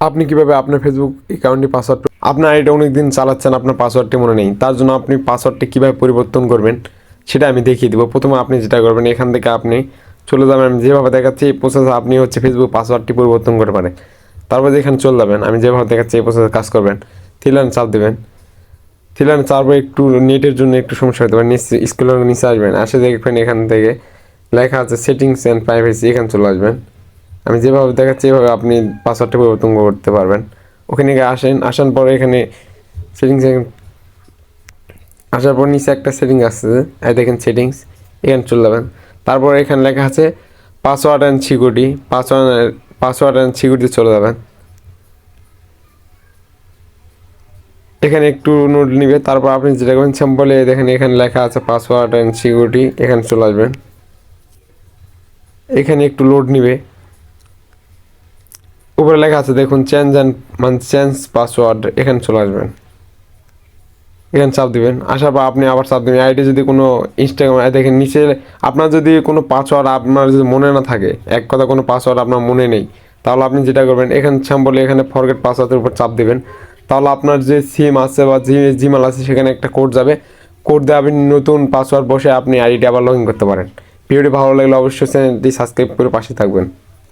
আপনি কীভাবে আপনার ফেসবুক অ্যাকাউন্টটি পাসওয়ার্ড আপনার এটা অনেক দিন চালাচ্ছেন, আপনার পাসওয়ার্ডটি মনে নেই। তার জন্য আপনি পাসওয়ার্ডটি কীভাবে পরিবর্তন করবেন, সেটা আমি দেখিয়ে দেবো। প্রথমে আপনি যেটা করবেন, এখান থেকে আপনি চলে যাবেন। আমি যেভাবে দেখাচ্ছি, এই প্রসেসে আপনি হচ্ছে ফেসবুক পাসওয়ার্ডটি পরিবর্তন করতে পারেন। তারপর এখানে চলে যাবেন, আমি যেভাবে দেখাচ্ছি, এই প্রসেসে কাজ করবেন। থিলান চাপ দেবেন। থিলান চাপে একটু নেটের জন্য একটু সমস্যা হতে পারে। নিচে স্কুলের নিচে আসবেন। আসে দেখবেন এখান থেকে লেখা আছে সেটিংস অ্যান্ড প্রাইভেসি এখানে চলে আসবেন। আমি যেভাবে দেখাচ্ছি, এভাবে আপনি পাসওয়ার্ডটা পরিবর্তন করতে পারবেন। ওখানে গিয়ে আসেন, আসার পরে এখানে সেটিংস আসার পর নিচে একটা সেটিংস আসছে এই দেখেন সেটিংস এখানে চলে যাবেন। তারপর এখানে লেখা আছে password and security password password and security চলে যাবেন। এখানে একটু নোট নিবে, তারপর আপনি যেটা করবেন সিম্পলে দেখেন এখানে লেখা আছে পাসওয়ার্ড অ্যান্ড সিকিউরিটি এখানে চলে আসবেন। এখানে একটু লোড নিবে। উপরে লেখা আছে, দেখুন চেঞ্জ অ্যান্ড মানে চেঞ্জ পাসওয়ার্ড এখানে চলে আসবেন। এখানে চাপ দিবেন। আসার পর আপনি আবার চাপ দিবেন। আইডি যদি কোনো ইনস্টাগ্রাম দেখেন, নিচে আপনার যদি কোনো পাসওয়ার্ড আপনার যদি মনে না থাকে, এক কথা কোনো পাসওয়ার্ড আপনার মনে নেই, তাহলে আপনি যেটা করবেন, এখানে বলে এখানে ফরগেট পাসওয়ার্ডের উপর চাপ দিবেন। তাহলে আপনার যে সিম আছে বা জি জিমেল আছে, সেখানে একটা কোড যাবে। কোড দিয়ে আপনি নতুন পাসওয়ার্ড বসে আপনি আইডিটা আবার লগ ইন করতে পারেন। ভিডিওটি ভালো লাগলে অবশ্যই চ্যানেলটি সাবস্ক্রাইব করে পাশে থাকবেন।